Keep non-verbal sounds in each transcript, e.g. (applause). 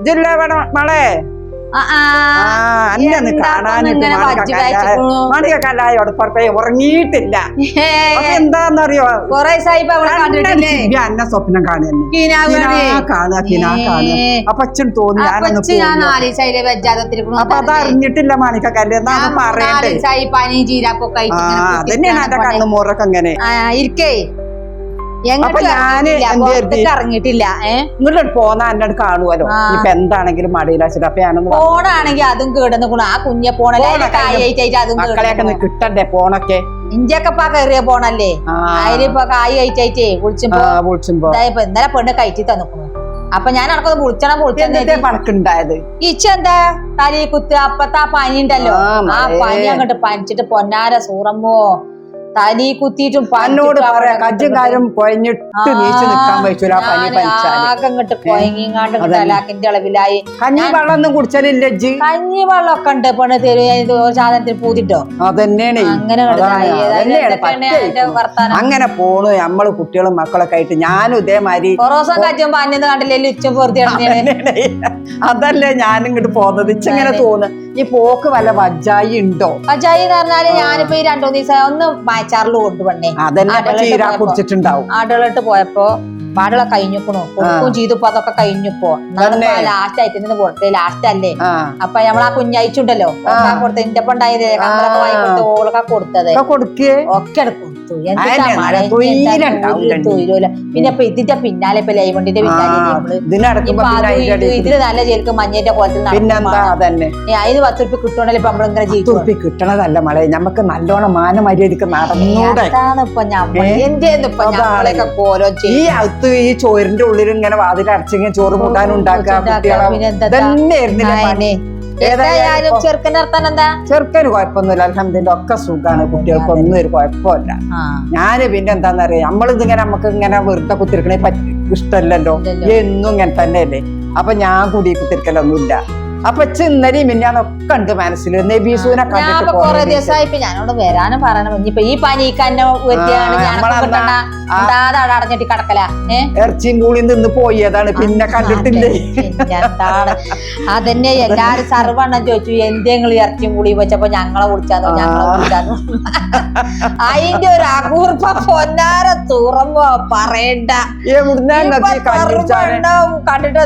ഓയ് ജില്ല മളെ? കാണാനിട്ട് കഴിച്ചിക്കണു? മണികക്കല്ലായോട് പുറപ്പേ ഉറങ്ങിയിട്ടില്ല. എന്താന്നറിയോ? അന്ന സ്വപ്നം. കാണുക. അപ്പൊ അച്ഛൻ തോന്നി അത് അറിഞ്ഞിട്ടില്ല മാണിക്കക്കല്ല് എന്നാ അത് പറയണ്ടേ ദിവസമായി പനി ചീരാപ്പൊക്കെ ആ അതന്നെയാണ് എന്റെ കണ്ണു മോറൊക്കെ അങ്ങനെ ഇരിക്കേ. ഇറങ്ങിയിട്ടില്ല? ഇങ്ങോട്ട് പോന്നാ എന്നോട് കാണുമല്ലോ ആ. ഇപ്പൊ എന്താണെങ്കിലും മടിയിലാച്ചിട്ട് അപ്പൊ ഞാനൊന്ന് ഫോണാണെങ്കിൽ അതും കേടുന്ന ഗുണം ആ കുഞ്ഞെ പോണല്ലേ? കിട്ടണ്ടേ ഫോണൊക്കെ ഇഞ്ചൊക്കെ കയറിയ പോണല്ലേ? അതിലിപ്പോ കായ് കഴിച്ചായിട്ടേ കുളിച്ചുമ്പോ ഇന്നലെ പെണ്ണ് കയറ്റി തന്നു. അപ്പൊ ഞാൻ അടക്കം പൊളിച്ചണം പൊളിച്ചത് ഇച്ചെന്താ തലയിൽ കുത്ത് അപ്പത്താ പനി ഉണ്ടല്ലോ ആ. പനി അങ്ങോട്ട് പനിച്ചിട്ട് പൊന്നാര സൂറമ്മോ. തലി കുത്തിയിട്ടും പന്നോട് പറയാ കജ്ജും കാര്യം കൊഴഞ്ഞിട്ട് നീച്ചു നിൽക്കാൻ പറ്റൂല പനി ഞാൻ പനിച്ചാൽ. തലാക്കിന്റെ അളവിലായി. കഞ്ഞി വെള്ളം ഒന്നും കുടിച്ചാലില്ല കഞ്ഞി വെള്ളം ഒക്കെ ഉണ്ട് പെണ്ണ് തരുക സാധനത്തിൽ പൂതിട്ടോ? അതന്നെയാണ്. അങ്ങനെ? അങ്ങനെ പോണു നമ്മൾ കുട്ടികളും മക്കളൊക്കെ ആയിട്ട് ഞാനും ഇതേമാതിരി കൊറോസം കജ്ജും അന്യത് കണ്ടില്ലല്ലോ ഉച്ച അതന്നെയാണ്. അതല്ലേ ഞാൻ ഇങ്ങോട്ട് പോകുന്നത് ഇച്ചിങ്ങനെ തോന്നുന്നു ഈ പോക്ക് വല്ല വജായി ഉണ്ടോ? വജായി എന്ന് പറഞ്ഞാൽ ഞാനിപ്പോ ഈ രണ്ടു ദിവസം ഒന്ന് മാച്ചാറിൽ കൊണ്ടുവന്നേ അതന്നെ ചീരാ. കുടിച്ചിട്ടുണ്ടാവും ആടുകളിട്ട് പോയപ്പോ പാടുള്ള കഴിഞ്ഞിക്കണു. കൊടുക്കും ചെയ്തു ഇപ്പൊ അതൊക്കെ കഴിഞ്ഞപ്പോ. ലാസ്റ്റ് ആയിട്ട് നിന്ന് കൊടുത്തേ ലാസ്റ്റ് അല്ലേ? അപ്പൊ നമ്മളാ കുഞ്ഞയച്ചുണ്ടല്ലോ. കൊടുത്തത് എന്റെ എന്റെ ഉണ്ടായത് കമ്പലൊക്കെ വാങ്ങി കൊടുത്ത് ഓളൊക്കെ കൊടുത്തത്. ഒക്കെ എടുക്കും. പിന്നെ ഇപ്പൊ ഇതിന്റെ പിന്നാലെ ഇപ്പൊ ലൈമണ്ടിന്റെ പിന്നാലെ ഇതിൽ നല്ല ശരിക്കും മഞ്ഞന്റെ കോലത്തിൽ അതിന് പത്ത് കിട്ടണല്ലോ ഇപ്പൊ നമ്മളിങ്ങനെ ജീവിച്ചു കിട്ടണതല്ല മഴ നമുക്ക് നല്ലോണം മാനമര്യാദക്ക് നടന്നൂടെ. ഇപ്പൊ. നമ്മളെയൊക്കെ കോലോ ചെയ്യും. അകത്ത് ഈ ചോറിന്റെ ഉള്ളിൽ ഇങ്ങനെ വാതിൽ അടച്ചിങ്ങനെ ചോറ് കൂട്ടാനും ഉണ്ടാക്കുക? തന്നെയായിരുന്നില്ലേ ഏതായാലും എന്താ? ചെറുക്കന് കുഴപ്പമൊന്നുമില്ല. അലഹമ്മദിന്റെ ഒക്കെ സുഖാണ് കുട്ടികൾക്കൊന്നും ഒരു കുഴപ്പമില്ല. ഞാൻ പിന്നെ എന്താന്നറിയാം? നമ്മളിതിങ്ങനെ നമുക്ക് ഇങ്ങനെ വെറുതെ കുത്തിരിക്കണേ പറ്റി ഇഷ്ടമല്ലല്ലോ. എന്നും ഇങ്ങനെ തന്നെയല്ലേ? അപ്പൊ ഞാൻ കൂടി കുത്തിരിക്കലൊന്നുമില്ല. അപ്പൊ ചിന്നരി ഇന്നലെയും മിന്നാന്നൊക്കെ ഉണ്ട് മനസ്സിൽ നബീസുവിനെ കണ്ടിട്ട് കുറേ. ദിവസമായി ഇപ്പൊ ഞാനോട് വരാനും പറയണം. ഇനിയിപ്പൊ ഈ പനിക്കന്നെ അടഞ്ഞിട്ട് കിടക്കല? ഇറച്ചിയും കൂളി നിന്ന് പോയതാണ്. പിന്നെ കണ്ടിട്ടില്ലേ? അതന്നെ എല്ലാരും സർവണ്ണം ചോദിച്ചു. എന്തെങ്കിലും ഇറച്ചിയും കൂളി വെച്ചപ്പോ ഞങ്ങളെ വിളിച്ചാന്നോ ഞങ്ങളെ. വിളിച്ചാന്നോ അതിന്റെ ഒരു അകൂർപ്പ പൊന്നാര തുറമ്പോ പറയണ്ട. കണ്ടിട്ട്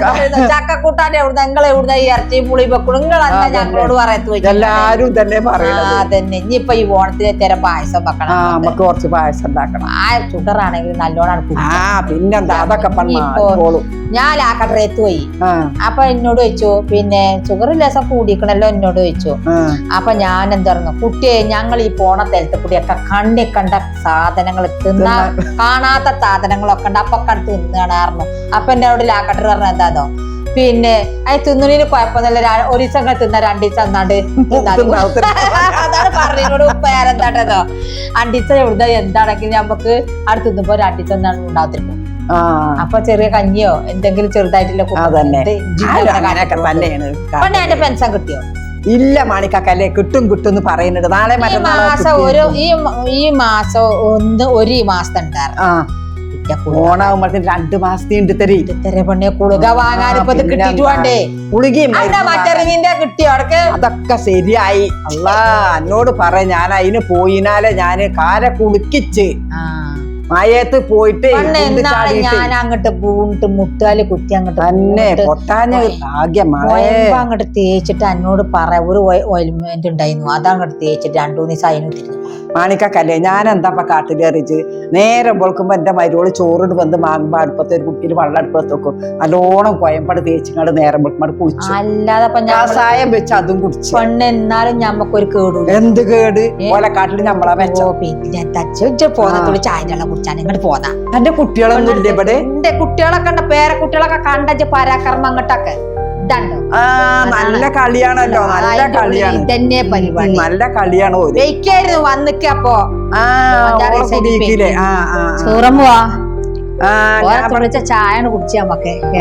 ചക്കക്കൂട്ടാന്റെ എവിടുന്ന? നിങ്ങൾ എവിടുന്ന ഈ ഇറച്ചിയും പുളി വെക്കണം നിങ്ങളല്ല അതന്നെ. ഞങ്ങളോട് പറയത്തു എല്ലാരും തന്നെ പറയുന്നത് അതന്നെ. ഇനിയിപ്പൊ ഈ ഓണത്തിന് തരം പായസം വെക്കണം. നമുക്ക് കുറച്ച് പായസം ഉണ്ടാക്കണം. ആ ഷുഗർ ആണെങ്കിൽ നല്ലോണം ആ പിന്നെന്താ? അതൊക്കെ ഞാൻ ആ കടറേത്ത് പോയി. അപ്പൊ എന്നോട് ചോദിച്ചു പിന്നെ ഷുഗർ ലേസം കൂടിക്കണല്ലോ എന്നോട് ചോദിച്ചു. ആ. അപ്പൊ ഞാൻ എന്തായിരുന്നു കുട്ടിയെ ഞങ്ങൾ ഈ പോണ സ്ഥലത്ത് കൂടിയൊക്കെ കണ്ണി കണ്ട സാധനങ്ങൾ തിന്നാ കാണാത്ത സാധനങ്ങളൊക്കെ ഉണ്ട്. അപ്പൊ കണ്ട് തിന്നണായിരുന്നു അപ്പൊ എന്നോട് ലാക്കട്ടർ പറഞ്ഞ എന്താന്നോ? പിന്നെ അത് തിന്നണിന് കുഴപ്പമൊന്നുമില്ല. ഒരു ദിവസം തിന്ന രണ്ടു ദിവസം തിന്നാ. അതാണ് പറഞ്ഞോട് ഉപ്പയാരെന്താട്ടോ അണ്ടിച്ച എവിടെ എന്താണെങ്കിലും നമുക്ക് അവിടെ തിന്നുമ്പോ രണ്ടീച്ച എന്താണ് ഉണ്ടാകത്തില്ല അപ്പൊ ചെറിയ കഞ്ഞിയോ എന്തെങ്കിലും ചെറുതായിട്ടുള്ള. തന്നെയാണ് പെൻഷൻ കിട്ടിയോ? ഇല്ല മാണിക്കാക്കല്ലേ കിട്ടും കിട്ടും എന്ന് പറയുന്നുണ്ട്. നാളെ ഈ മാസം ഒരു ഈ മാസം ഒന്ന് ഒരു മാസം ഉണ്ടായിരുന്നു. രണ്ട് മാസത്തെ ഉണ്ട് തരി പെണ്ണെ കുളുക വാങ്ങാൻ ഇപ്പൊ കിട്ടിയോ അടക്ക് അതൊക്കെ ശരിയായി. അല്ലാ എന്നോട് പറ ഞാൻ അതിന് പോയിനാലെ ഞാൻ കാല കുളിക്കിച്ച്. മയത്ത് പോയിട്ട് പണ്ട് ഞാൻ അങ്ങോട്ട് പൂണിട്ട് മുട്ടാൽ കുത്തി അങ്ങോട്ട് തന്നെ പൊട്ടാന് അങ്ങോട്ട് തേച്ചിട്ട് എന്നോട് പറ ഒരു ഓയിൽമെന്റ് ഉണ്ടായിരുന്നു. അതങ്ങോട്ട് തേച്ചിട്ട് രണ്ടു മൂന്ന് ദിവസം അതിന് മാണിക്കല്ലേ ഞാൻ എന്താ കാട്ടിൽ കാട്ടിലേറിച്ച് നേരെ പോൾക്കുമ്പോ എന്റെ മരുവോൾ ചോറിട്ട് വന്ന് മാങ്ങുമ്പോ അടുപ്പത്ത് ഒരു കുട്ടിയിൽ വെള്ളം അടുപ്പത്ത് വെക്കും. നല്ലോണം കോയമ്പട് തേച്ചിങ്ങാട് നേരം പൊളുക്കുമ്പോൾ കുളിച്ചു. അല്ലാതെ കഷായം വെച്ച് അതും കുടിച്ചു. പെണ്ണ് എന്നാലും ഞമ്മക്കൊരു കേടു. എന്ത് കേട്? ഓലക്കാട്ടിൽ കാട്ടിൽ വെച്ച. വെച്ചോ പിന്നെ പോന്നത്തോട് ചായ വെള്ളം കുടിച്ചാൽ ഇങ്ങോട്ട് പോന്നാ. എന്റെ കുട്ടികളൊന്നും ഇല്ല ഇവിടെ? എന്റെ കുട്ടികളൊക്കെ ഉണ്ട് പേര കുട്ടികളൊക്കെ കണ്ടച്ച് പരാക്രമം അങ്ങോട്ടൊക്കെ. നല്ല കളിയാണല്ലോ നല്ല കളിയാണ്. പരിപാടി. നല്ല കളിയാണ് വെയിക്കായിരുന്നു വന്നിക്ക അപ്പോ കുടിച്ച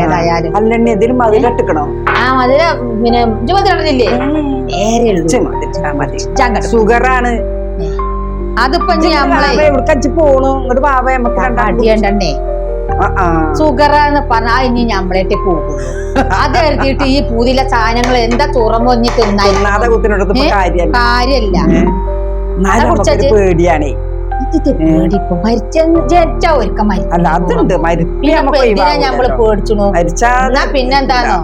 ഏതായാലും. അല്ലെണ്ണി ഇതിന് മതിലിട്ടിക്കണോ ആ പിന്നെ നേരെ ഷുഗറാണ് അതിപ്പോ പോണു. ഇങ്ങോട്ട് പാവ നമുക്ക് അടിയണ്ടേ എന്ന് പറഞ്ഞാൽ ഇനി ഞമ്മളേറ്റ് പോകുള്ളൂ. (laughs) അത് എഴുതിയിട്ട് ഈ പൂതിയിലെ സാധനങ്ങൾ എന്താ തുറമൊഞ്ഞി തിന്നാതെ കുത്തിനോടത്ത്? കാര്യല്ല. പേടിയാണേ. പിന്നെന്താണോ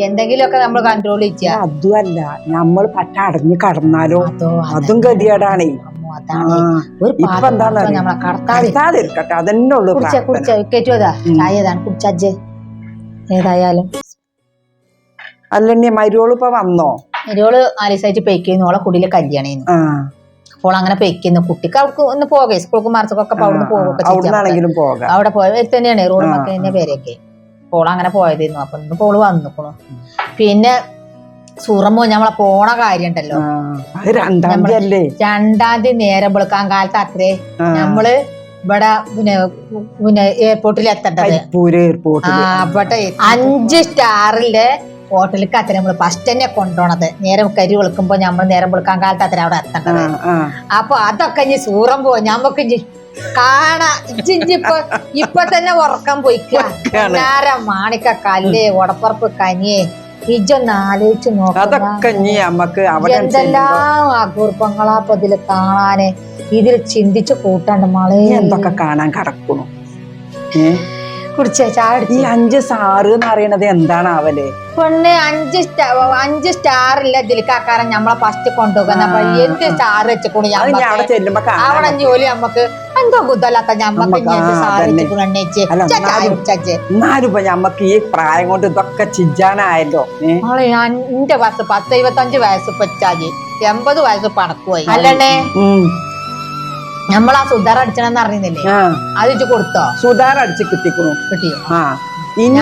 എന്തെങ്കിലുമൊക്കെ നമ്മൾ കൺട്രോൾ ചെയ്യാ. അതുമല്ല. നമ്മൾ പറ്റ അടഞ്ഞു കടന്നാലോ. അതും ഗതികേടാണേ. അതാണ് ഒരു ഇപ്പൊ പാത്രം എന്താന്ന് മാത്രം നമ്മളെ കടത്താതെ കടത്താതിരിക്കട്ടെ അതന്നെ ഉള്ളു കുടിച്ച കുടിച്ച കേറ്റു ചായ ഏതാണ്? കുടിച്ചജ്ജ് ഏതായാലും. അല്ലെന്നെ മരുവോൾ ഇപ്പൊ വന്നോ? മരുവോൾ ആലീസായിട്ട് പെയ്ക്കുന്നു. ഓളെ കുടിയിലെ കല്യാണേന്നു അപ്പോൾ അങ്ങനെ പെയ്ക്കുന്നു. കുട്ടിക്ക് അവൾക്ക് ഒന്ന് പോകേ. സ്കൂൾക്ക് മറച്ചൊക്കെ അവിടെ പോകും. അവിടെ പോയത് തന്നെയാണ്. റോഡ് ആ, മക്ക തന്നെ പേരൊക്കെ പോൾ അങ്ങനെ പോയതായിരുന്നു അപ്പൊ ഇന്ന് പോൾ വന്നിക്കണു പിന്നെ സൂറമ്മോ നമ്മളെ പോണ കാര്യം ഉണ്ടല്ലോ അത് രണ്ടാം തീയതി അല്ലേ? രണ്ടാം തീയതി നേരം വെളുക്കാൻ കാലത്ത് അത്രേ നമ്മൾ ഇവിടെ പിന്നെ പിന്നെ എയർപോർട്ടിൽ എത്തേണ്ടത്. അവിടെ അഞ്ച് സ്റ്റാറിന്റെ ഹോട്ടലിലേക്ക് അത്ര നമ്മൾ ഫസ്റ്റ് തന്നെ കൊണ്ടുപോണത്. നേരം കരി വെളുക്കുമ്പോ നമ്മൾ നേരം വെളുക്കാൻ കാലത്ത് അത്ര അവിടെ എത്തേണ്ടത്. അപ്പൊ അതൊക്കെ ഇനി സൂറം പോ ഞമ്മക്ക് ഇനി കാണാ. ഇപ്പൊ ഇപ്പൊ തന്നെ ഉറക്കം പോയിക്കാര മാണിക്ക കല്ലേ ഉടപ്പറപ്പ് കനിയെ ഇജ്ജൊന്ന് ആലോചിച്ച് അതൊക്കെ ഇനി നമ്മക്ക് അവിടെ എന്തെല്ലാം അപൂർവങ്ങളാ അപ്പൊ ഇതിൽ കാണാന്. ഇതിൽ ചിന്തിച്ച് കൂട്ടാണ്ട് മളെ. എന്തൊക്കെ കാണാൻ കടക്കണു? ഏ? കുടിച്ചേ ചായ ഈ അഞ്ച് സാറ് എന്ന് പറയണത് എന്താണ് ആവൽ? പെണ്ണ് അഞ്ച് സ്റ്റാ അഞ്ച് സ്റ്റാർ ഇല്ല ഇതിലേക്കാക്കാരൻ നമ്മളെ ഫസ്റ്റ് കൊണ്ടുപോകുന്ന അപ്പൊ ആ, എന്ത് സ്റ്റാർ വെച്ചുകൊണ്ട് അത് ഞാൻ അവിടെ ചെല്ലുമ്പോ അവിടെ കാണാൻ ജോലി നമ്മക്ക് എന്തോ കുത്തല്ലാത്ത ഞമ്മക്ക് നമ്മക്ക് ഇനി എന്ത് ആ, സ്റ്റാർ അതന്നെ. വെച്ചുകൊണ്ട് എണ്ണേച്ച് അല്ല, ചായ എന്നാലും- കുടിച്ചേ. എന്നാലും ഇപ്പൊ ഞമ്മക്ക് ഈ പ്രായം കൊണ്ട് ഇതൊക്കെ ചിജാനായല്ലോ ഏ? മോളെ ഞാൻ എന്റെ വയസ്സ് പത്ത് ഇരുപത്തഞ്ച് വയസ്സ് പറ്റാജി എൺപത് വയസ്സ് പണക്കുപോയി അല്ലണേ ഉം. നമ്മൾ ആ സുധാർ അടിച്ചണെന്ന് അറിയുന്നില്ലേ? അത് വെച്ച് കൊടുത്തോ? സുധാർ അടിച്ച് കിട്ടിക്കണു. കിട്ടിയോ? ആ. ഇനി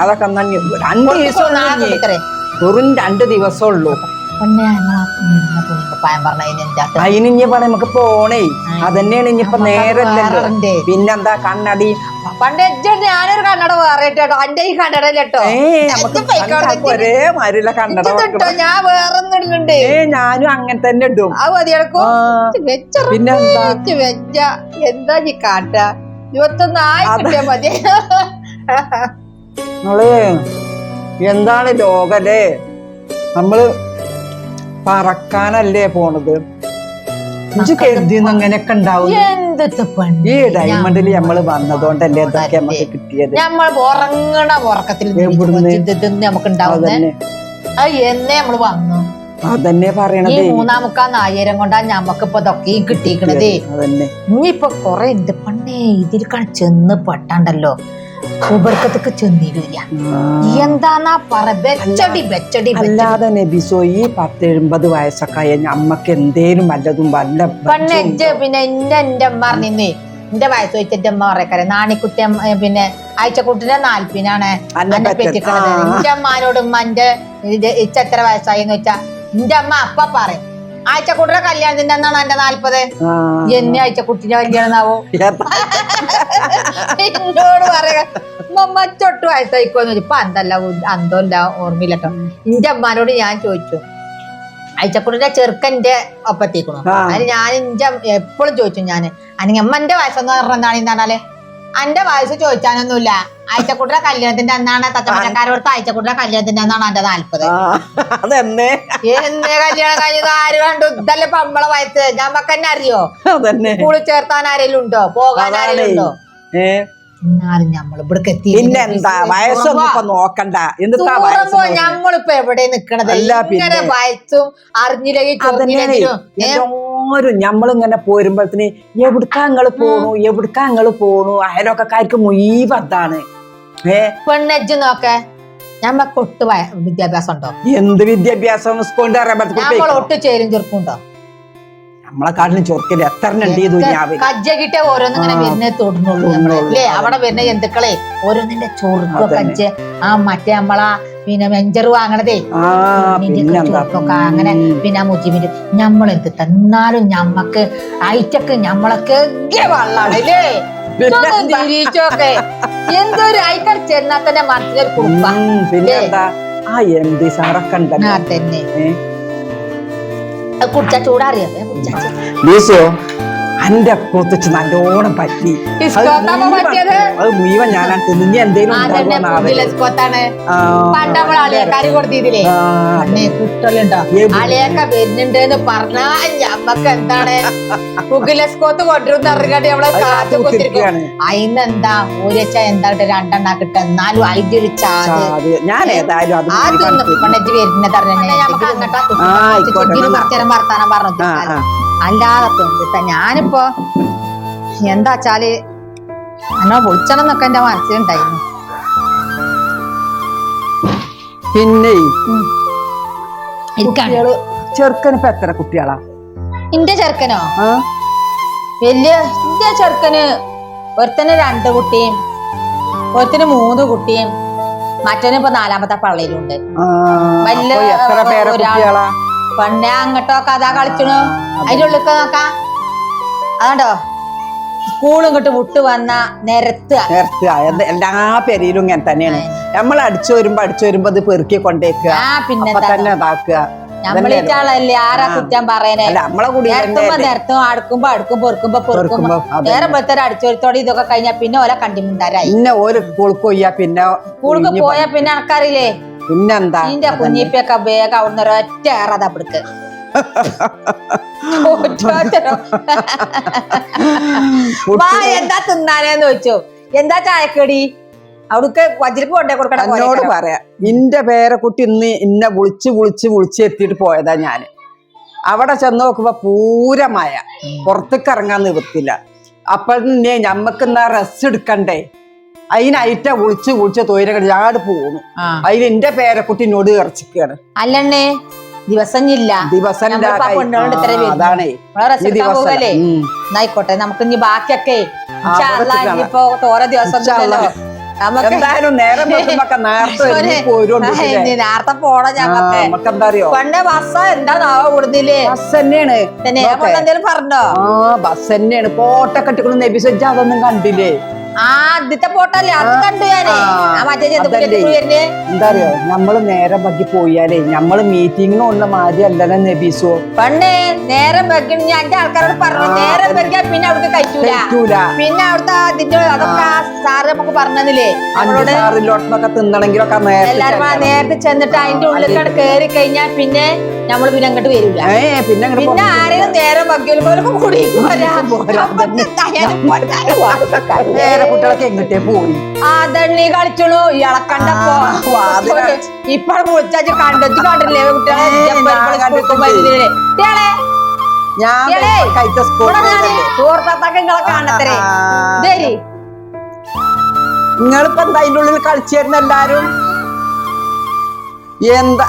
അതൊക്കെ എന്നാ രണ്ട് ദിവസം ഉള്ളൂ വെറും രണ്ട് ദിവസം ഉള്ളൂ പിന്നെ. ഞങ്ങളാ പായം പറഞ്ഞതിന് എന്താ അതിന് ഇനി ഇവിടെ നമുക്ക് പോണേ. അതന്നെയാണ് ഇനിയിപ്പോ നേരെ പിന്നെന്താ കണ്ണടി? പണ്ട് ഞാനൊരു കണ്ണട വേറെ കേട്ടോ. എന്റെ ഈ കണ്ണട കേട്ടോ ഒരേ മാതിരിയുള്ള കണ്ണട കേട്ടോ ഞാൻ വേറെ ഇടുന്നുണ്ട്. ഏ ഞാനും അങ്ങനെ തന്നെ ഇടും. ആ മതിയടക്കും പിന്നെന്താ? വെച്ച എന്താ നീ കാട്ട? ഇരുപത്തൊന്ന് ആയി അത് കിട്ടിയാ മതി. നമ്മൾ എന്താണ് ലോകല്ലേ? നമ്മൾ പറക്കാനല്ലേ പോണത്? ഇജ്ജ് കരുതിന്ന് അങ്ങനെയൊക്കെ ഉണ്ടാവും. എന്ത് ഈ ഡയമണ്ടിൽ നമ്മൾ വന്നതുകൊണ്ടല്ലേ ഇതൊക്കെ നമുക്ക് കിട്ടിയത്? നമ്മൾ ഉറങ്ങണ ഉറക്കത്തിൽ എവിടുന്ന്? നമുക്ക് ഉണ്ടാവുന്നത് അതന്നെ. അത് എന്നേ നമ്മൾ വന്നു. അതന്നെ പറയണത്. മൂന്നാമുക്കാ നായിരം കൊണ്ടാ ഞമ്മക്ക് ഇപ്പൊ ഇതൊക്കെയും കിട്ടിയിക്കണത് ഇനിയിപ്പൊ കൊറേ ഉണ്ട് പണ്ടേ ഇതിൽക്കാണ് ചെന്ന് പെട്ടണ്ടല്ലോ. ഉപർക്കത്തൊക്കെ ചെന്നിരില്ല ആ. എന്താന്നാ പറ? വെച്ചടി വെച്ചടി വെച്ചടി. അല്ലാതെ നബിസോ ഈ പത്ത് എഴുപത് വയസ്സൊക്കെ ആയ നമ്മക്ക് എന്തേലും വല്ലതും വല്ല പെണ്ണ് എജ്ജ് പിന്നെ എന്റെ എന്റെ അമ്മ പറഞ്ഞിന്നേ എന്റെ വയസ്സ് വെച്ചിട്ട് അമ്മ പറയക്കാരെ നാണിക്കുട്ടി പിന്നെ അയച്ചക്കുട്ടിന്റെ എന്നെ പെറ്റിക്കണത്. ആ. എന്റെ അമ്മാനോട് ഉമ്മന്റെ ഇത് ഇച്ച വെച്ചാ എന്റെ അമ്മ അപ്പ പറയും. ആഴ്ചക്കുട്ടിയുടെ കല്യാണത്തിന്റെ അന്നാണ് എന്റെ നാല്പത്. എന്നെ ആഴ്ചക്കുട്ടിന്റെ കല്യാണം ആവോ ഏതാ? എന്നോട് പറയാ. മമ്മ ചൊട്ട് വയസ്സായിക്കോന്ന് ഇപ്പൊ അന്തല്ല അന്തല്ല ഇല്ല ഓർമ്മയില്ലട്ടോ എന്റെ അമ്മാനോട് ഞാൻ ചോദിച്ചു. അയച്ചക്കുട്ടിന്റെ ചെറുക്കന്റെ ഒപ്പത്തേക്കണു. അതിന് ഞാൻ എപ്പോഴും ചോദിച്ചു ഞാൻ അല്ലെങ്കിൽ അമ്മന്റെ വയസ്സെന്ന് പറഞ്ഞാണ് എന്റെ വയസ്സ് ചോദിച്ചാനൊന്നുമില്ല. അയച്ചക്കുട്ടിയുടെ കല്യാണത്തിന്റെ അന്നാണ് തച്ചമറ്റക്കാരോടത്ത് അയച്ചക്കുട്ടിയുടെ കല്യാണത്തിന്റെ അന്നാണ് എന്റെ നാല്പത്. അതെന്നെ. എന്നേ കല്യാണം കഴിഞ്ഞത് ആര് കണ്ടു? ഇതല്ലേ പമ്പള വയസ്സ്. ഞമ്മക്ക് തന്നെ അറിയോ? സ്കൂളിൽ ചേർത്താൻ ആരെങ്കിലും ഉണ്ടോ? പോകാൻ. ആരെങ്കിലും ഉണ്ടോ? ഞമ്മളിപ്പോ എന്നാലും നമ്മൾ ഇവിടേക്ക് എത്തി പിന്നെന്താ വയസ്സൊന്നും ഇപ്പൊ നോക്കണ്ട. വയസ്സോ നോക്കണേ? നമ്മളിപ്പോ എവിടെ നിക്കണത്. ഇങ്ങനെ വയസ്സും അറിഞ്ഞില്ലെങ്കിൽ അതന്നെയാണ് നമ്മൾ ഇങ്ങനെ എല്ലാരും ഞമ്മളിങ്ങനെ പോരുമ്പോഴത്തിന് എവിടുക്കാ നിങ്ങൾ പോണു? എവിടുക്കാ നിങ്ങൾ പോണു? അയലൊക്കെക്കാർക്ക് മുയീവതാണ് ഏ? പെണ്ണെജ്ജ് നോക്കെ ഞമ്മക്ക് ഒട്ട് വിദ്യാഭ്യാസം ഉണ്ടോ എന്ത് വിദ്യാഭ്യാസം? സ്കൂളിന്റെ അറിയാൻ നമ്മൾ ഒട്ട് ചേരും ചെറുപ്പുണ്ടോ? നമ്മളെ കാട്ടിലും ചൊറക്കില്ല എത്ര കജ്ജ കിട്ടിയ ഓരോന്നിങ്ങനെ. വരുന്നേ തൊടുന്നുള്ളൂ. അല്ലേ? അവിടെ വരുന്ന ജന്തുക്കളെ ഓരോന്നിന്റെ ചൊറുക്കോ കജ്ജ ആ മറ്റേ നമ്മളാ പിന്നെ വെഞ്ചർ വാങ്ങണതേ. ചുരുക്കൊക്കെ അങ്ങനെ പിന്നെ മുജിമിന്റെ ഞമ്മളെന്ത് തന്നാലും ഞമ്മക്ക് ഐറ്റക്ക് ഞമ്മളൊക്കെ വള്ളാണ് അല്ലേ? തിരിച്ചൊക്കെ എന്തൊരു ചെന്നാൽ തന്നെ മനസ്സിലൊരു കുടുംബ ആ എം ഡി സാറൊക്കെ ഉണ്ടല്ലോ. തന്നെ ഏ? കുടിച്ചാ ചൂടാറിയോ കുടിച്ചാ ലീസോ അന്റെ കൊത്തിച്ച് നല്ലോണം പറ്റി. അത് മീവൻ മുഴുവൻ- പറ്റിയത്? അത് മുഴുവൻ ഞാനാ തിന്നു ഇനി എന്തേലും വരുന്നുണ്ട് പറഞ്ഞാ ഞമ്മക്ക് എന്താണ്? പുകിലസ്കോത്ത് കൊണ്ടിരുന്ന അറിയാണ്ട് നമ്മളെ അത് കാത്തു കാത്തു കുത്തിരിക്കും. കുത്തിരിക്കുകയാണ്. അയിന്നെന്താ ഊരച്ച എന്തായിട്ട് രണ്ടെണ്ണ എന്നാലും അതിന്റെ ഒരു ചാത് ഞാൻ ഏതായാലും അത് മുഴുവൻ അതൊന്നും തിന്നു. പണ്ടച്ച് വരുന്നത് അറിഞ്ഞാൽ നമുക്ക് അങ്ങോട്ടാ കുറച്ചേരം വർത്താനം പറഞ്ഞു ആ. അല്ലാതെ തോന്നിട്ട ഞാനിപ്പോ എന്താ വെച്ചാൽ എന്നോ വിളിച്ചണം എന്നൊക്കെ എന്റെ മനസ്സിലുണ്ടായിരുന്നു. പിന്നെ ഇരിക്കാണ്. കുട്ടികൾ ചെറുക്കന് ഇപ്പൊ എത്ര കുട്ടികളാ? ഇന്റെ ചെറുക്കനോ? വലിയ ഇന്റെ ചെറുക്കന് ഒരുത്തന് രണ്ട് കുട്ടിയും ഒരുത്തന് മൂന്ന് കുട്ടിയും മറ്റവന് ഇപ്പൊ നാലാമത്തെ പള്ളിയിലുണ്ട് വലിയ വല്ല പെണ്ണെ അങ്ങോട്ടോ കഥ കളിച്ചണു അതിന്റെ ഉള്ളിൽ നോക്കാം. അതുണ്ടോ? സ്കൂളും ഇങ്ങോട്ട് വിട്ട് വന്ന നിരത്തുക. നേരത്തെ എന്ത് എല്ലാ പെരയിലും ഇങ്ങനെ തന്നെയാണ്. നമ്മൾ അടിച്ചു വരുമ്പോ അടിച്ചു വരുമ്പോ അത് പെറുക്കി കൊണ്ടേക്കുക. ആ അപ്പൊ തന്നെ ഇതാക്കുക. ആരാ കുറ്റം പറയണേ? അല്ല നമ്മളെ കൂടി നേരത്തുമ്പോ നേരത്തും അടുക്കുമ്പോ അടുക്കും പൊറുക്കുമ്പോ പൊറുക്കുമ്പോ. പെറുക്കുമ്പോ, അതെ. നേരം പോലത്തെ അടിച്ചൊരുത്തോടെ ഇതൊക്കെ കഴിഞ്ഞാ പിന്നെ ഓരോ കണ്ടിമുണ്ടാരായി പിന്നെ സ്കൂൾക്ക് പിന്നെ പോയാ പിന്നെ ആൾക്കാരില്ലേ? പിന്നെന്താ? നിന്റെ കുഞ്ഞിപ്പൊക്കെ വേഗം അവിടുന്ന് ഒരൊറ്റ ഏറാതാ പിടുക്ക്. വാ എന്താ തിന്നാനേന്ന് വെച്ചു എന്താ ചായക്കടി? അവിടുക്ക് വജ്രക്ക് കൊണ്ടേ കൊടുക്കണം എന്നോട് പറയാ ഇന്റെ പേരക്കുട്ടി ഇന്ന് ഇന്നെ വിളിച്ച് വിളിച്ച് വിളിച്ച് എത്തിയിട്ട് പോയതാ ഞാൻ. അവിടെ ചെന്ന് നോക്കുമ്പോ പൂരമായ പുറത്തേക്ക് ഇറങ്ങാൻ നിവൃത്തില്ല അപ്പോൾ നമ്മക്ക് ഞമ്മക്ക് എന്നാ റെസ്റ്റ് എടുക്കണ്ടേ? അതിനയറ്റ വിളിച്ച് വിളിച്ച് തൊയിരകൾ ഞാട് പോന്നു. അതിൽ എന്റെ പേരക്കുട്ടി നോട് ഇറച്ചിക്കാണ്. അല്ലണ്ണേ ദിവസം ഇല്ല ദിവസം നമ്മളിപ്പോ ആ രാ- പെണ്ണുങ്ങളോട് ഇത്ര ആ, വരുന്നു. അതാണേ. നമ്മളെ rest ഈ എടുക്കാൻ ദിവസം. പോകല്ലേ ഉം. എന്നായിക്കോട്ടെ നമുക്ക് ഇനി ബാക്കിയൊക്കെ തോറെ ദിവസം നേരത്തെ പോണം ഞങ്ങൾക്ക് നമുക്ക് എന്താ അറിയോ പെണ്ണെ ബസ്സ എന്താ നാവ ബസ് തന്നെയാണ്. എന്തേലും പറഞ്ഞോ? ആ ബസ് തന്നെയാണ്. പോട്ടൊക്കെ ഇട്ടിക്കണ നബിസജ്ജ അതൊന്നും കണ്ടില്ലേ? ആദ്യത്തെ പോട്ടല്ലേ അത് കണ്ടു ഞാനേ. എന്താ അറിയോ നമ്മൾ നേരം പറ്റി പോയാലേ നമ്മൾ മീറ്റിംഗിന് ഉള്ള മാതിരി അല്ലല്ലോ നബീസോ. പണ്ടേ നേരം ബഗ്ഗി ഞാൻ എന്റെ ആൾക്കാരോട് പറഞ്ഞു നേരെ അതന്നെ. പിന്നെ അവിടുത്തെ കഴിച്ചൂല പിന്നെ അവിടുത്തെ അതിന്റെ അതൊക്കെ സാറ് നമുക്ക് പറഞ്ഞതില്ലേ അഞ്ചാറിലോട്ടൊക്കെ തിന്നണെങ്കിലൊക്കെ നേരത്തെ എല്ലാരും ആ നേരത്തെ ചെന്നിട്ട് അതിന്റെ ഉള്ളിൽ കേറി കഴിഞ്ഞാൽ പിന്നെ നമ്മൾ പിന്നെ അങ്ങോട്ട് വരില്ല പിന്നെ പിന്നെ ആരെയും നേരം കൂടി കുട്ടികളൊക്കെ എങ്ങിട്ടേ പോയി. അതണ്ണി കളിച്ചോളൂ. ഇയാളെ കണ്ടപ്പോ ആ, വാതിൽ ഇപ്പൊ വിളിച്ചു കണ്ടെത്തി കണ്ടില്ലേ കുട്ടികളെ ഞാൻ സുഹൃത്താത്താക്ക് നിങ്ങളെ കാണത്തരേ. നിങ്ങളിപ്പോ എന്താ ഉള്ളിൽ കളിച്ചിരുന്ന എല്ലാരും? എന്താ?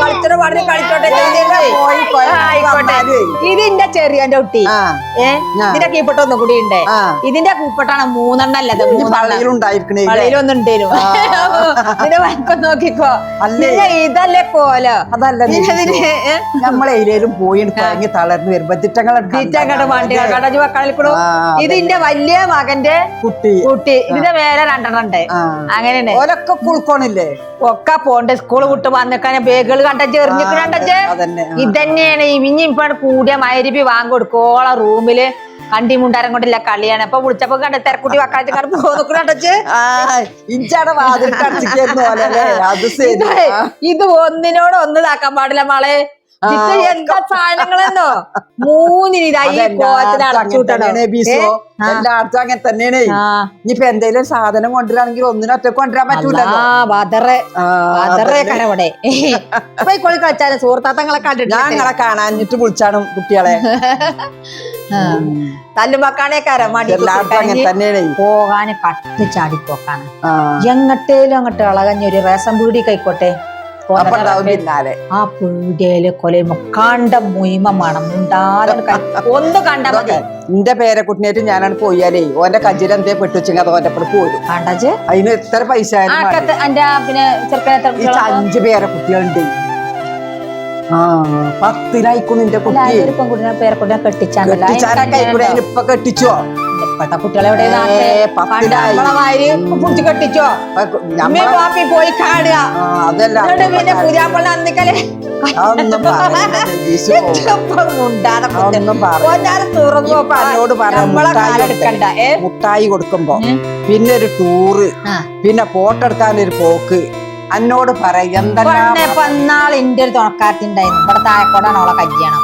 കളിച്ചോട് പാടിന് കളിച്ചോട്ടെ. ആയിക്കോട്ടെ. ഇതിന്റെ ചെറിയന്റെ കുട്ടി. ഇതിന്റെ കീപ്പട്ട ഒന്നും കൂടി ഉണ്ട് ഇതിന്റെ കൂപ്പട്ടാണ് മൂന്നെണ്ണം അല്ലത് ഇനി മൂന്നെണ്ണം. പള്ളിയിലുണ്ടായിരിക്കണേ പള്ളിയിലൊന്നും ഉണ്ടേനു. ഇതിന്റെ വലിപ്പം നോക്കിക്കോ? പിന്നെ ഇതല്ലേ കോലോ അതല്ല? നമ്മളേലും പോയി തളർന്ന് വരുമ്പോ വണ്ടി കടജ് ആ, ഇതിന്റെ വലിയ മകന്റെ കുട്ടി. കുട്ടി. ഇതിന്റെ വേറെ രണ്ടെണ്ണം ഉണ്ട്. ആ. അങ്ങനെയാണ്. ഓരൊക്കെ കുളിക്കോണില്ലേ ഒക്കെ പോണ്ടേ. സ്കൂൾ വിട്ട് വന്നിക്കാൻ ബേഗുകൾ കണ്ട ആ. ഇതന്നെയാണ്. ഇവിഞ്ഞി ഇപ്പൊ കൂടിയ മയരിപ്പി വാങ്ങിക്കൊടുക്കോളെ റൂമിൽ കണ്ടി മുണ്ടാരം കൊണ്ടില്ല കളിയാണ്. അപ്പൊ വിളിച്ചപ്പോ കണ്ട തെരക്കുട്ടി വക്കാഴ്ച കണ്ട് ഇത് ഒന്നിനോട് ഒന്ന് ഇതാക്കാൻ പാടില്ല മോളെ. എന്താ സാധനങ്ങളെന്നോ? മൂന്നിന് ഇതാ ഈ അതെല്ലായിടത്തും അങ്ങനെ അടച്ചുവിട്ടണോ ബീസോ. ആ. എല്ലായിടത്തും അങ്ങനെ തന്നെയാണ് ഇനിയിപ്പൊ എന്തെങ്കിലും സാധനം കൊണ്ടുവരാണെങ്കിൽ ഒന്നിനും ഒറ്റ കൊണ്ടുവരാൻ പറ്റൂല ആ ബദറെ ആ, ബദറെ അതന്നെ. കരവിടെ ഇപ്പൊ ഈ കൊളി കളിച്ചാലും സുഹൃത്താത്തങ്ങളെ കണ്ടിട്ട് നിങ്ങളെ കാണാഞ്ഞിട്ട് വിളിച്ചാണ് കുട്ടികളെ. തല്ലുമക്കാണേക്കാരം പോകാന് കട്ട് ചാടിപ്പോക്കാണ് എങ്ങട്ടേലും അങ്ങോട്ട് ഇളകഞ്ഞൊരു രസം പീടി കൈക്കോട്ടെ പിന്നാലെ. ആ പുഴയിലെ കൊലയുമ്പോ മുക്കാണ്ട മുയിമമാണ്. മണം മുണ്ടാതെ ഒന്ന് കണ്ടാ മതി. എന്റെ പേരക്കുട്ടിനായിട്ട് ഞാനാണ് പോയാലേ ഓന്റെ കജിൽ എന്തേ പെട്ടുവെച്ചെങ്കിൽ അത് ഓന്റെ അപ്പുറം പോരും. കണ്ടാച്ചെ അതിന് എത്ര പൈസ അഞ്ചു പേരെ കുട്ടികളുണ്ട് പിന്നെ അഞ്ച് പേരക്കുട്ടികളുണ്ട് ആ പത്തിനായിക്കുന്നു എന്റെ കുട്ടി. പേരക്കുട്ടിനെ കെട്ടിച്ചാ അതിന് ഇപ്പൊ കെട്ടിച്ചോ? ഇപ്പഴത്തെ കുട്ടികളെ പുടിച്ചു കെട്ടിച്ചോ? പോയി കാണുക. അതല്ല. പിന്നെ അന്നിക്കലെ മുട്ടായി കൊടുക്കുമ്പോ പിന്നെ ഒരു ടൂറ്. പിന്നെ ഫോട്ടോ എടുക്കാൻ ഒരു പോക്ക്. എന്നോട് പറ എന്തെല്ലാം ഇന്റെ ഒരു തുണക്കാരത്തിണ്ടായിരുന്നു ഇവിടെ താഴെക്കോടാണ് അവളെ കല്യാണം.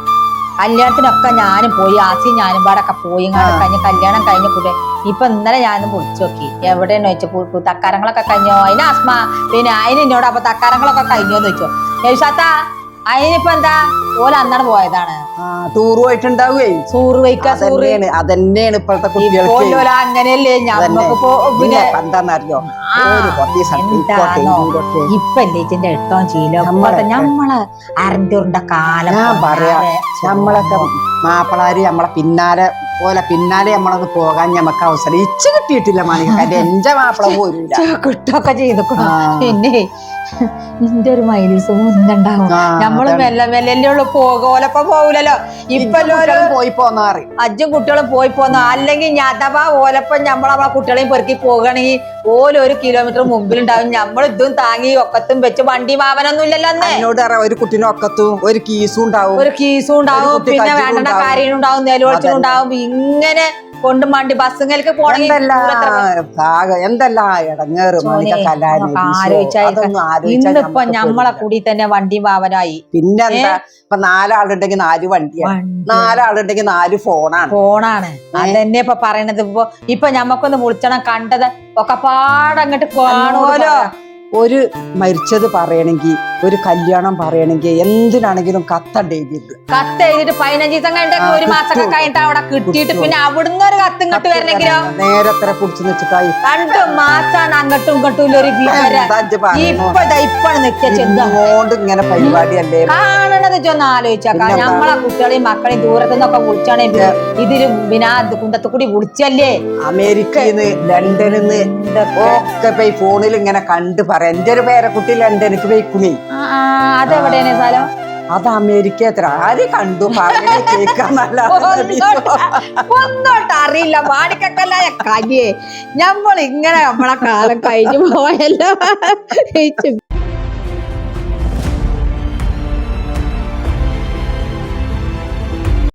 കല്യാണത്തിനൊക്കെ ഞാനും പോയി ആസി ഞാനും പാടൊക്കെ പോയി ഇങ്ങോട്ട് കഴിഞ്ഞ് കല്യാണം കഴിഞ്ഞ കൂടെ ഇപ്പൊ ഇന്നലെ ഞാനൊന്ന് വിളിച്ചു നോക്കി. എവിടെയെന്ന് വെച്ചു തക്കാരങ്ങളൊക്കെ കഴിഞ്ഞോ? അതിന് ആസ്മ. പിന്നെ അതിന് എന്നോട് അപ്പൊ തക്കാരങ്ങളൊക്കെ കഴിഞ്ഞോന്ന് വെച്ചോ യശാത്ത അതിനിപ്പോ എന്താ? ഓല അന്നാണ് പോയതാണ്. ടൂർ പോയിട്ടുണ്ടാവുകേ സൂറ് വയ്ക്ക സൂറ് അതന്നെയാണ് ഇപ്പോഴത്തെ കുട്ടികൾ അങ്ങനെയല്ലേ? ഞമ്മക്കിപ്പോ പിന്നെ എന്താന്നറിയോ? ഇപ്പൊ ഇതിന്റെ എട്ടോ ചെയ്യലോ നമ്മളെ- അരണ്ടൂറിന്റെ കാലം ഞാൻ പറയാ നമ്മളൊക്കെ മാപ്പിളാര് നമ്മളെ പിന്നാലെ പോലെ പിന്നാലെ നമ്മളത് പോകാൻ നമുക്ക് അവസരം ഇച്ച് കിട്ടിയിട്ടില്ല മാണിക എന്റെ മാപ്പിള പോയില്ല കിട്ടൊക്കെ ചെയ്തേക്കണു. പിന്നെ നിന്റെ ഒരു മൈനീസ് മുന്നുണ്ടാവും. നമ്മൾ മെല്ലെ മെല്ലെ പോകോലപ്പം പോകൂലല്ലോ. ഇപ്പൊ ഇപ്പൊ പോയി പോന്നാറി അജ്ജും കുട്ടികളും പോയി പോന്നു. അല്ലെങ്കിൽ ഞാൻ അഥവാ ഓലപ്പം നമ്മൾ നമ്മളെ കുട്ടികളെയും പെറുക്കി പോകുകയാണെങ്കിൽ ഓല ഒരു കിലോമീറ്റർ മുമ്പിലുണ്ടാവും. നമ്മൾ ഇതും താങ്ങി ഒക്കത്തും വെച്ച് വണ്ടി മാവനൊന്നും ഇല്ലല്ലോ എന്നോട് അറിയാം ഒരു കുട്ടീനെ ഒക്കത്തും ഒരു കീസും ഉണ്ടാവും. ഒരു കീസും ഉണ്ടാവും പിന്നെ വേണ്ട. കാര്യങ്ങളും ഉണ്ടാവും. നിലവിളിച്ചും ഉണ്ടാവും ഇങ്ങനെ കൊണ്ടും വേണ്ടി ബസ്സുകൾക്ക് എന്തെല്ലാം എന്തെല്ലാം ഇടങ്ങേറ് ഇന്നിപ്പൊ ഞമ്മളെ കൂടി തന്നെ വണ്ടി വാവനായി. പിന്നെന്താ? ഇപ്പൊ നാലാളുണ്ടെങ്കിൽ നാല് വണ്ടിയാണ് നാലാളുണ്ടെങ്കിൽ നാല് ഫോണാണ്. ഫോണാണ്. അതന്നെ ഇപ്പൊ പറയണത്. ഇപ്പൊ ഇപ്പൊ ഞമ്മക്കൊന്ന് വിളിച്ചണം കണ്ടത്. ഒക്കെ പാടങ്ങട്ട് കാണുമല്ലോ ഒരു മരിച്ചത് പറയണെങ്കി ഒരു കല്യാണം പറയണെങ്കി എന്തിനാണെങ്കിലും കത്തണ്ട് എഴുതിയത് കത്ത് എഴുതിട്ട് പതിനഞ്ച് ദിവസം കഴിഞ്ഞിട്ട് ഒരു മാസമൊക്കെ കഴിഞ്ഞിട്ട് അവിടെ കിട്ടിയിട്ട് പിന്നെ അവിടുന്ന് ഒരു കത്ത് ഇങ്ങോട്ട് വരണെങ്കിലോ നേരത്തെ കുടിച്ചു വെച്ചിട്ടായി രണ്ടു മാസാണ് അങ്ങോട്ടും ഇങ്ങോട്ടും ഒരു? ഇപ്പൊ ദാ ഇപ്പാണ് നിക്ക ചെന്ത ഇങ്ങോട്ട് ഇങ്ങനെ പരിപാടിയല്ലേ? ചൊന്ന് ആലോചിച്ചാ. ഞമ്മളെ നമ്മളെ കുട്ടികളെയും മക്കളെയും ദൂരത്തു നിന്നൊക്കെ വിളിച്ചാണെങ്കിൽ ഇതിൽ പിന്നെ കുന്തത്തു കൂടി വിളിച്ചല്ലേ? അമേരിക്കയിൽ നിന്ന് ഒക്കെ പോയി ഫോണിൽ ഇങ്ങനെ കണ്ട് പറയാം. എന്റെ ഒരു പേരക്കുട്ടി ലണ്ടനിക്ക് പോയിക്കുണി. അതെവിടെയാണ് സ്ഥലം? അത് അമേരിക്ക എത്ര ആര് കണ്ടു? ഒന്നോട്ട് അറിയില്ല. മാണിക്കല്ലായ കലിയെ നമ്മൾ ഇങ്ങനെ നമ്മളെ കാലം കഴിഞ്ഞു പോയല്ലോ. (laughs)